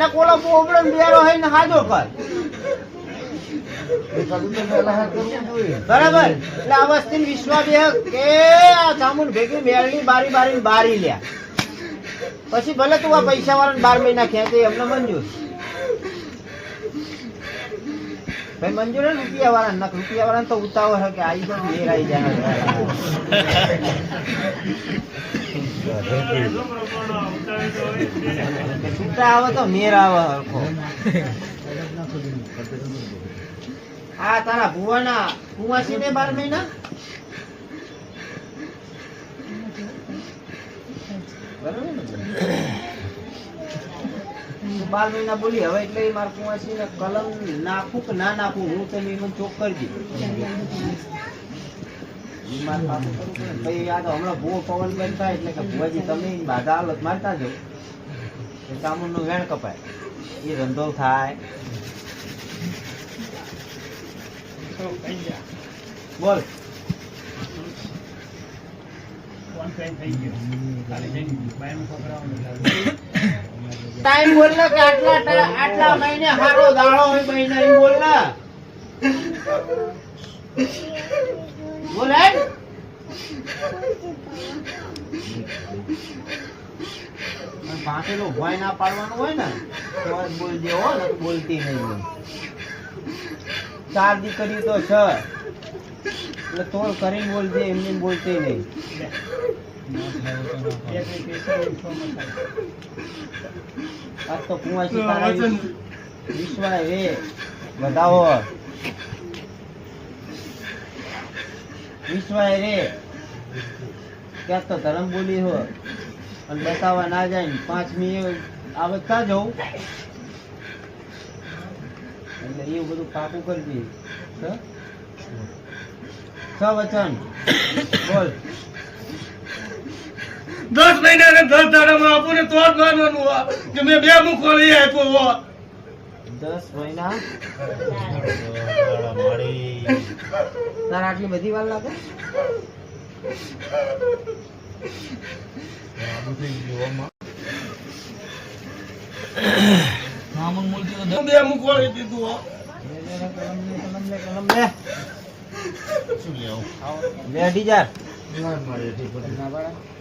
ને કોલા બેરો હોય ને હાજો કર બરાબર? એટલે આ વસ્તી વિશ્વા બે કે આ સામુન ભેગી મેળની બારી બારી બારી લ્યા. પછી ભલે તું આ પૈસા વાળા બાર મહિના ખેંચે, એમને મંજૂર. ભાઈ મંજૂર રૂપિયા વાળા નખ રૂપિયા વાળા તો ઉતાવળ હે કે આઈ તો મેર આઈ જાય. છૂટા આવે તો મેર આવે હરખો. આ તારા ભુવાના કુવાસી ને બાર મહિના? બરાબર બાર મહિના બોલી, હવે એટલે માર કુવાસી ને કલમ નાખું કે ના નાખું, હું તમે મને ચોક કરી ને. ભાઈ તો હમણાં ભૂવો પવન બંધ થાય એટલે કે ભુવાજી, તમે બાધા હાલત મારતા જાઓ. ચામુંડનું વેણ કપાય. એ રંધો થાય. બોલ. ટાઈમ બોલ કે આટલા આટલા મહિને હારો દાડો હોય મહિને એમ બોલ? ને બોલે હે ભય ના પાડવાનું હોય ને, તો બોલજે હો, ને બોલતી નહીં ચાર દીકરી તો છ. એટલે તોલ કરીને બોલજે એમને એમ બોલતી નહીં. ધરમ બોલી હો અને બતાવવા ના જાય ને મિનિટ આવતા જવું એટલે એવું બધું પાકું કરજે? સ વચન બોલ દસ મહિના ને દસ દાડામાં આપું ને તો જ માનવાનું હોય કે મેં બે મુખો લઈ આપ્યો હોય દસ મહિના તારા આટલી બધી વાર લાગે બે મુખો લઈ દીધું કલમ લે, કલમ લે, કલમ લે. લે, અઢી હજાર. ના પાડે?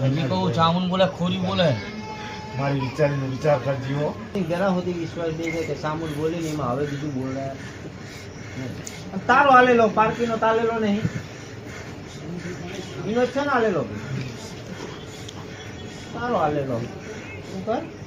વેણ કહું ચામુન બોલે ખોરી બોલે મારી વિચાર વિચાર કરજી ઘણા જરા સુધી વિશ્વાસ દે છે કે સામુન બોલે ને એમાં હવે બીજું બોલે. તારો હાલેલો પારકીનો તાલેલો નહીં. એનો છે ને હાલેલો? તારો હાલેલો. શું કર?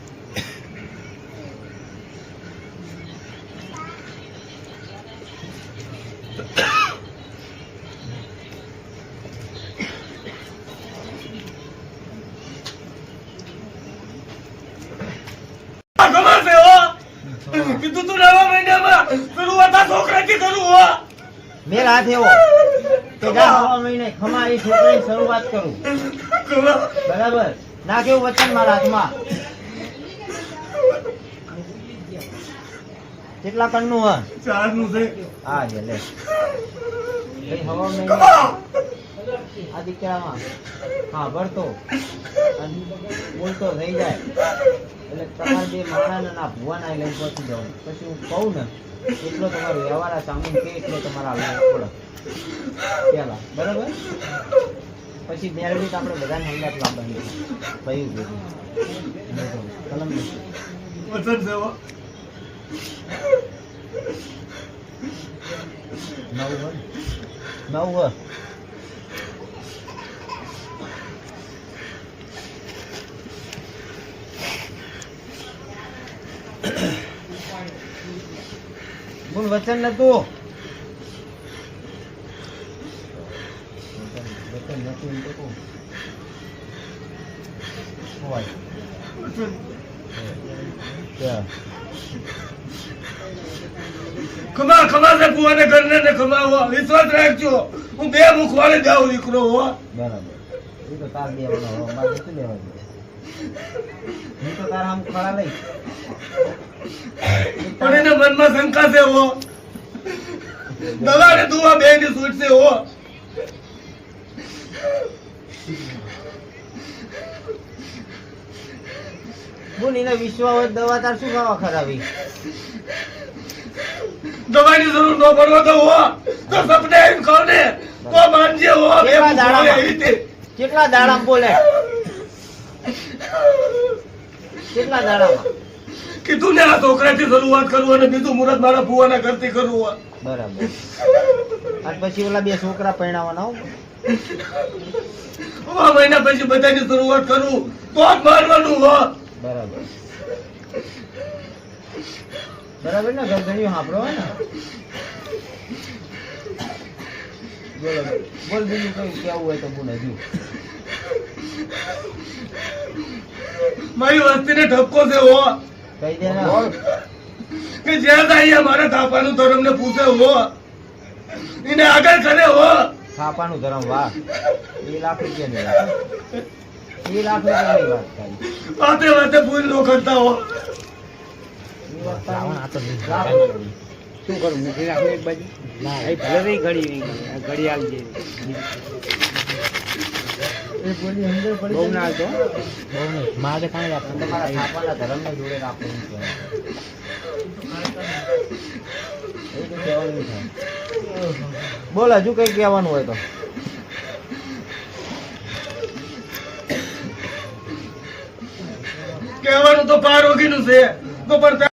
કીધું તું નવા મહિનામાં. શરૂઆત આ છોકરાથી કરું હો. મેર હાથ એવો કે જા હવા મહિને ખમા છોકરાની શરૂઆત કરું. બરાબર? ના કેવું વચન મારા હાથમાં? કેટલા કણનું હ ચારનું છે. હા લે હવા મહિને આ હા ભરતો. બોલતો થઈ જાય. એટલે તમારે બે માણાને ના ભુવાના લઈને પહોંચી જવું પછી હું કહું ને એટલો તમારો વ્યવહાર સામું કે એટલો તમારા પડે. પેલા બરાબર? પછી મેળવી તો આપણે બધાને હંગાત લાવવાની. ભાઈ ગયું કલમ નવ નવ બોલ વચન નતું વચન નતું એમ તો હોય. ખમા ખમા છે કુવાને ઘરને ને ખમા હો. વિશ્વાસ રાખજો. હું બે મુખ વાળી જાઉં દીકરો હો. બરાબર. એ તો તાર દેવાનો મારે શું લેવા જોઈએ હું તો તારા આમ ખડા લઈશ પણ એને મનમાં શંકા છે હો. દવા ને દુવા બે ની છૂટ હો. બોલ એને વિશ્વા દવા તાર શું ખાવા ખરાબી દવાની જરૂર ન પડવો તો હો. તો સપને એમ કહો ને તો માનજે હો. બે રીતે. કેટલા દાડામાં બોલે? કેટલા દાડામાં? કીધું ને આ છોકરાથી શરૂઆત કરું અને બીજું મુરત મારા ફુવાના ઘરથી કરવું હો બરાબર. આજ પછી ઓલા બે છોકરા પરણાવવાના હો. મહિના પછી બધાની શરૂઆત કરું તો જ મારવાનું હો. બરાબર. બરાબર ને ગરદણીઓ સાંભળો હોય ને. બોલો બીજું કઈ કેવું હોય તો બોલ હજુ. મારી વસ્તીને ઠપકો છે હો કહી દે કે જ્યાં થાય મારા થાપાનું ધર્મ ને પૂછે હો. એને આગળ કરે હો. થાપાનું ધર્મ વાહ. એ લાખ રૂપિયાની વાત. એ લાખ રૂપિયાની વાત કરી. વાતે વાતે ભૂલ નો કરતા હો. શું કરું મૂકી રાખું એક બાજુ? ના એ ભલે રહી ઘડી નહીં ઘડી આવી પડી બહુ ના આવતો બહુ નહીં મારે કાંઈ અને તમારા ધર્મને જોડે રાખવું છે એવું તો કહેવાનું થાય બોલ હજુ કઈ કહેવાનું હોય તો. કહેવાનું તો પાર ઓગીનું છે. તો પણ